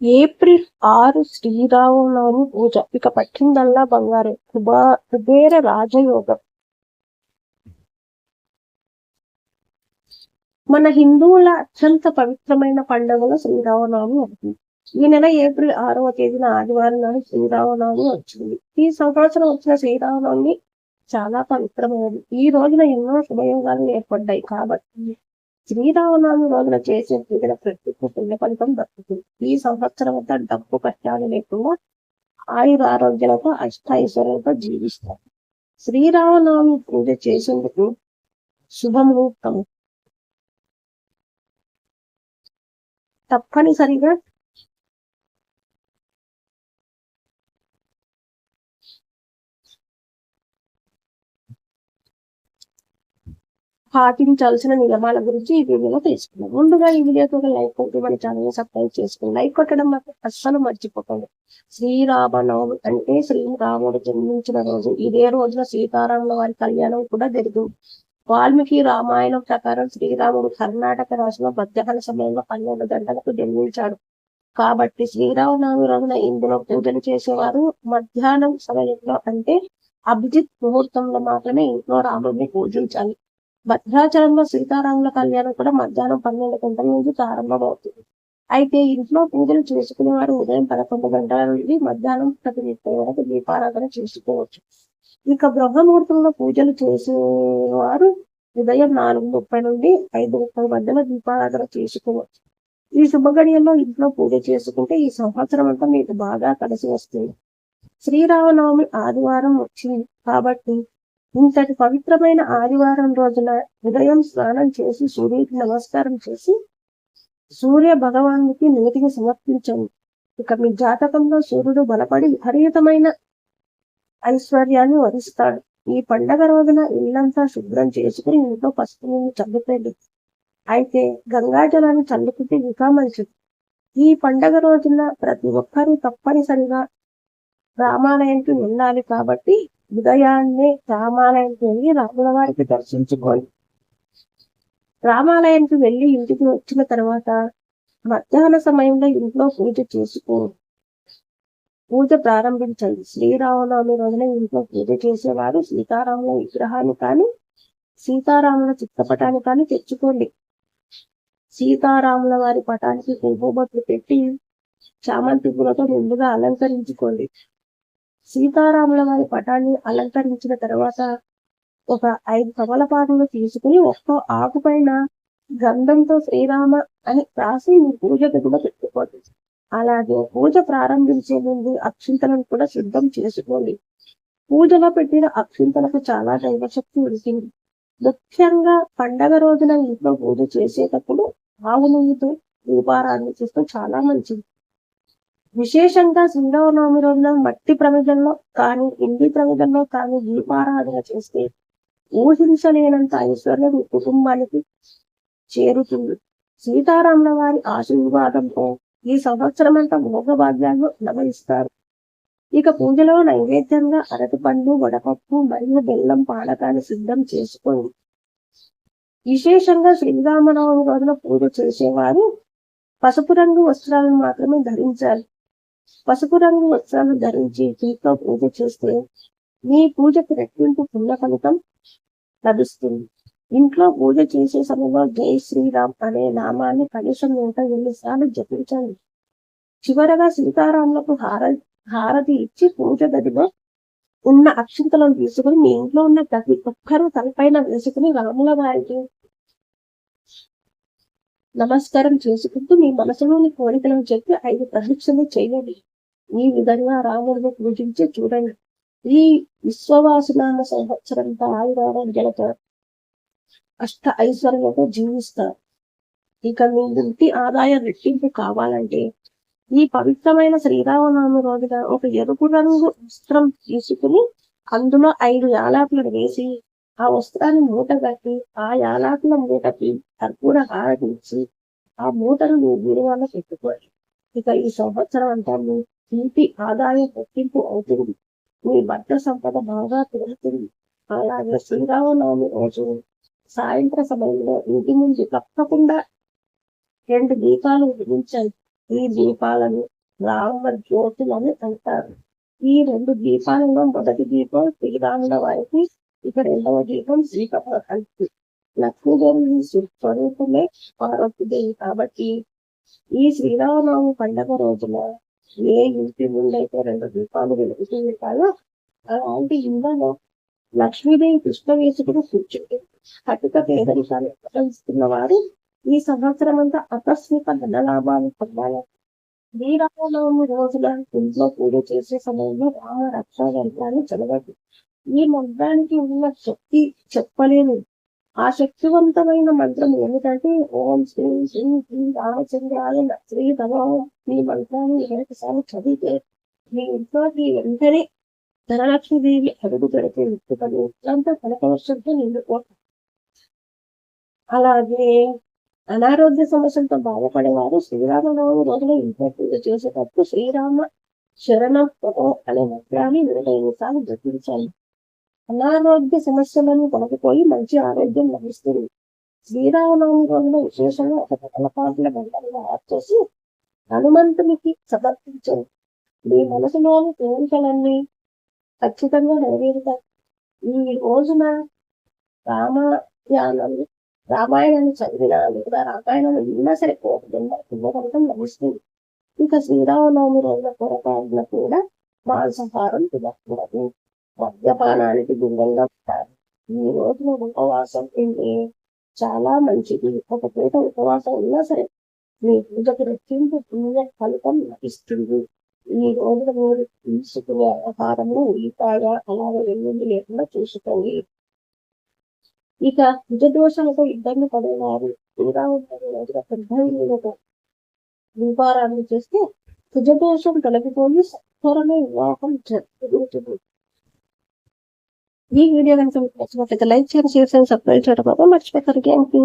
April ఆరు శ్రీరామనవమి పూజ. ఇక పట్టిందల్లా బంగారు. కుబా కుబేర రాజయోగం. మన హిందువుల అత్యంత పవిత్రమైన పండుగలో శ్రీరామనవమి అవుతుంది ఈ నెల ఏప్రిల్ ఆరవ తేదీన ఆదివారం నాడు శ్రీరామనవమి వచ్చింది. ఈ సంవత్సరం వచ్చిన శ్రీరామనవమి చాలా పవిత్రమైనది. ఈ రోజున ఎన్నో శుభయోగాలు ఏర్పడ్డాయి కాబట్టి శ్రీరామనవమి రోజున చేసే పూజల ప్రత్యేక పుణ్య ఫలితం దక్కుతుంది. ఈ సంవత్సరం అంతా డబ్బు కష్టాలు లేకుండా ఆయుర ఆరోగ్యాలతో అష్ట జీవిస్తారు. శ్రీరామనవమి పూజ చేసేందుకు శుభముహూర్తం. తప్పనిసరిగా పాటించాల్సిన నియమాల గురించి ఈ వీడియోలో తెలుసుకుందాం. ముందుగా ఈ వీడియోకి ఒక లైక్ కొట్టి మన ఛానల్ సబ్స్క్రైబ్ చేసుకుని లైక్ కొట్టడం మాత్రం అస్సలు మర్చిపోకండి. శ్రీరామనవమి అంటే శ్రీరాముడు జన్మించిన రోజు. ఇదే రోజున సీతారాముల వారి కళ్యాణం కూడా జరిగింది. వాల్మీకి రామాయణం ప్రకారం శ్రీరాముడు కర్ణాటక రాష్ట్రంలో మధ్యాహ్న సమయంలో పన్నెండు గంటలకు జన్మించాడు. కాబట్టి శ్రీరామనవమి రోజున ఇందులో పూజలు చేసేవారు. మధ్యాహ్నం సమయంలో అంటే అభిజిత్ ముహూర్తంలో మాత్రమే ఇంట్లో రాముడిని పూజించాలి. భద్రాచలంలో సీతారాముల కళ్యాణం కూడా మధ్యాహ్నం పన్నెండు గంటల నుంచి ప్రారంభమవుతుంది. అయితే ఇంట్లో పూజలు చేసుకునేవారు ఉదయం పదకొండు గంటల నుండి మధ్యాహ్నం ప్రతి ముప్పై వరకు దీపారాధన చేసుకోవచ్చు. ఇక బ్రహ్మముహూర్తంలో పూజలు చేసేవారు ఉదయం నాలుగు ముప్పై నుండి ఐదు ముప్పై మధ్యలో దీపారాధన చేసుకోవచ్చు. ఈ శుభగడియల్లో ఇంట్లో పూజ చేసుకుంటే ఈ సంవత్సరం అంతా మీకు బాగా కలిసి వస్తుంది. శ్రీరామనవమి ఆదివారం వచ్చింది కాబట్టి ఇంతటి పవిత్రమైన ఆదివారం రోజున ఉదయం స్నానం చేసి సూర్యుడికి నమస్కారం చేసి సూర్య భగవానునికి నీటిని సమర్పించండి. ఇక మీ జాతకంలో సూర్యుడు బలపడి విపరీతమైన ఐశ్వర్యాన్ని వరిస్తాడు. ఈ పండగ రోజున ఇల్లంతా శుభ్రం చేసుకుని ఇంట్లో పసుపు నీళ్ళు చల్లుతుంది అయితే గంగాజలాన్ని చల్లుకుంటే ఇంకా మంచిది. ఈ పండగ రోజున ప్రతి ఒక్కరూ తప్పనిసరిగా రామాలయంకి వెళ్ళాలి కాబట్టి ఉదయాన్నే రామాలయానికి వెళ్ళి రాముల వారికి దర్శించుకోండి రామాలయానికి వెళ్ళి ఇంటికి వచ్చిన తర్వాత మధ్యాహ్న సమయంలో ఇంట్లో పూజ చేసుకో పూజ ప్రారంభించండి. శ్రీరామనవమి రోజున ఇంట్లో పూజ చేసేవారు సీతారాముల విగ్రహాన్ని కానీ సీతారాముల చిత్రపటాన్ని కానీ తెచ్చుకోండి. సీతారాముల వారి పటానికి కుంకుమట్లు పెట్టి చామంతి పూలతో ముందుగా అలంకరించుకోండి. సీతారాముల వారి పటాన్ని అలంకరించిన తర్వాత ఒక ఐదు కమలపాకులు తీసుకుని ఒక్కో ఆకు పైన గంధంతో శ్రీరామ అని రాసి మీ పూజ గదిలో పెట్టుకోండి. అలాగే పూజ ప్రారంభించే ముందు అక్షింతలను కూడా సిద్ధం చేసుకోండి. పూజలో పెట్టిన అక్షింతలకు చాలా దైవశక్తి ఉంటుంది. ముఖ్యంగా పండగ రోజున ఇంట్లో పూజ చేసేటప్పుడు ఆవు నెయ్యితో దీపారాన్ని చేస్తూ చాలా మంచిది. విశేషంగా శ్రీరామనవమి రోజున మట్టి ప్రమిదంలో కానీ ఇంటి ప్రమిదంలో కానీ దీపారాధన చేస్తే ఊహించలేనంత ఐశ్వర్యం మీ కుటుంబానికి చేరుతుంది. సీతారాముల వారి ఆశీర్వాదంతో ఈ సంవత్సరం అంతా భోగభాగ్యాలు అనుభవిస్తారు. ఇక పూజలో నైవేద్యంగా అరటిపండు వడపప్పు మరియు బెల్లం పానకాన్ని సిద్ధం చేసుకోండి. విశేషంగా శ్రీరామనవమి రోజున పూజ చేసేవారు పసుపు రంగు వస్త్రాలను మాత్రమే ధరించాలి. పసుపు రంగు వస్త్రాలు ధరించి చేతితో పూజ చేస్తే మీ పూజకు రెట్టింపు పుణ్య ఫలితం లభిస్తుంది. ఇంట్లో పూజ చేసే సమయంలో జై శ్రీరామ్ అనే నామాన్ని కనీసం నూట ఎన్నిసార్లు జపించండి. చివరగా సీతారాములకు హార హారతి ఇచ్చి పూజ గదిలో ఉన్న అక్షింతలను తీసుకుని మీ ఇంట్లో ఉన్న ప్రతి ఒక్కరూ తలపైన వేసుకుని రాముల వారికి నమస్కారం చేసుకుంటూ మీ మనసులోని కోరికలను చెప్పి ఐదు ప్రదక్షిణలు చేయండి. ఈ విధంగా రాముడిని పూజించి చూడండి. ఈ విశ్వవాసునామ సంవత్సరంతో ఆయురారోగ్యాలతో అష్ట ఐశ్వర్యంతో జీవిస్తారు. ఇక మీ ఇంటి ఆదాయ రెట్టింపు కావాలంటే ఈ పవిత్రమైన శ్రీరామనామ రోజున ఒక ఎరుపు రంగు వస్త్రం తీసుకుని అందులో ఐదు యాలాకులను వేసి ఆ వస్త్రాన్ని మూట కట్టి ఆ యాలాకుల మూటకి కర్పూర హారతించి ఆ మూటను మీ బీరువాలో పెట్టుకోండి ఇక ఈ సంవత్సరం అంతా మీ ఇంటి ఆదాయం రెట్టింపు అవుతుంది. మీ భర్త సంపద బాగా పెరుగుతుంది. అలాగే శ్రీరామనవమి రోజు సాయంత్ర సమయంలో ఇంటి ముందు తప్పకుండా రెండు దీపాలు వెలిగించాలి. ఈ దీపాలను రామ జ్యోతులని అంటారు ఈ రెండు దీపాలలో మొదటి దీపం శ్రీరాముల వారికి ఇక రెండవ దీపం శ్రీకృష్ణ లక్ష్మీదేవి స్వరూపమే పార్వతీదేవి కాబట్టి ఈ శ్రీరామనవమి పండగ రోజున ఏ ఇంటి ముందైతే రెండు దీపాలు వెలుగుతూ ఉంటాయో అలాంటి ఇంట్లో లక్ష్మీదేవి కృష్ణ వేసుకుని కూర్చుంటే కటిక పేదరికాన్ని అనుభవిస్తున్న వారు ఈ సంవత్సరం అంతా ఆకస్మిక ధనలాభాలు పొందాలి. శ్రీరామనవమి రోజున ఇంట్లో పూజ చేసే సమయంలో రామ రక్షా యంత్రాన్ని చదవండి. ఈ మంత్రానికి ఉన్న శక్తి చెప్పలేను. ఆ శక్తివంతమైన మంత్రం ఏమిటంటే ఓం శ్రీ శ్రీ శ్రీ రామచంద్రాయ శ్రీ భగవాన్ ఈ మంత్రాన్ని ఒకసారి చదివితే మీ ఇంట్లోకి వెంటనే ధనలక్ష్మీదేవి అడుగు పెడితే వ్యక్తులు ఇట్లంతా కనకవర్షంతో నిండిపోతారు అలాగే అనారోగ్య సమస్యలతో బాధపడేవారు శ్రీరామనవమి రోజున ఇంట్లో పూజ చేసేటప్పుడు శ్రీరామ శరణం అనే మంత్రాన్ని ఇరవై సార్లు జపించాలి అనారోగ్య సమస్యలను తొలగిపోయి మంచి ఆరోగ్యం లభిస్తుంది. శ్రీరామనవమి రోజున విశేషంగా ఒక తలపాట్ల బండలుగా మార్చేసి హనుమంతునికి సమర్పించండి మీ మనసులోని కోరికలన్నీ ఖచ్చితంగా నెరవేరుతాయి. ఈ రోజున రామాయణం రామాయణాన్ని చదివినా లేదా రామాయణం విన్నా సరే కోరుకుండా పుణ్యఫలితం లభిస్తుంది. ఇక శ్రీరామనవమి రోజున పొరపాటున కూడా మాంసాహారం తినకూడదు. మద్యపానానికి దూరంగా ఉంటారు. ఈ రోజున ఉపవాసం ఉంటే చాలా మంచిది. ఒక పూట ఉపవాసం ఉన్నా సరే మీ పూజకు రెట్టింపు పుణ్య ఫలితం లభిస్తుంది. ఈ రోజున మీరు తీసుకునే ఆహారము ఉల్లిపాయ అలాగే ఎల్లుండి లేకుండా చూసుకోండి. ఇక నిజదోషాలతో ఇబ్బంది పడేవారు శ్రీరాముడి రోజున పెద్ద వ్యాపారాన్ని చేస్తే కుజ దోషం తొలగిపోయి వివాహం జరుగుతుంది. ఈ వీడియో కనుక మీకు నచ్చినట్లయితే లైక్ చేయండి షేర్ చేయండి సబ్స్క్రైబ్ చేయడం మర్చిపోతారు థ్యాంక్ యూ